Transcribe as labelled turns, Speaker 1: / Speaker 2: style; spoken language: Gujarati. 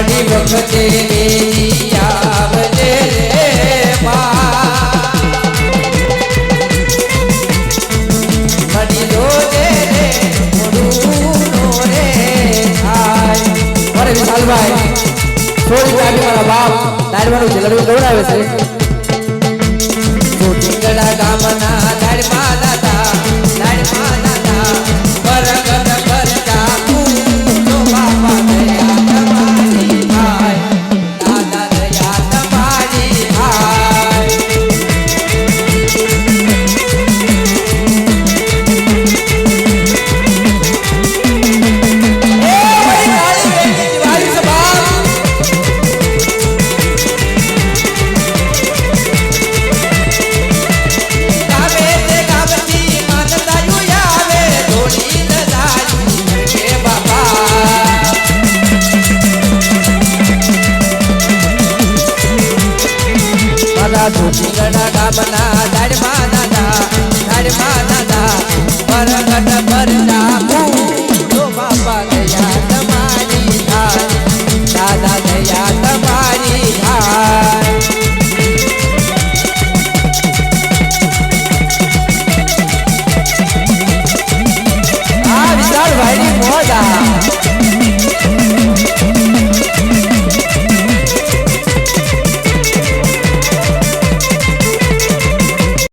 Speaker 1: મોડી વખતે લેતી આવજે રે મળી જોજે રે મોડું રે થાય.
Speaker 2: અરે વિશાલભાઈ થોડી ચાલી મારા બાપ તારવાનું જલડું દોડાવે છે.
Speaker 1: મારા ધોતીગડા ગામના દાડમાં દાદા દાડમાં દાદા પરગટ પર જાબુ તો બાપા દયા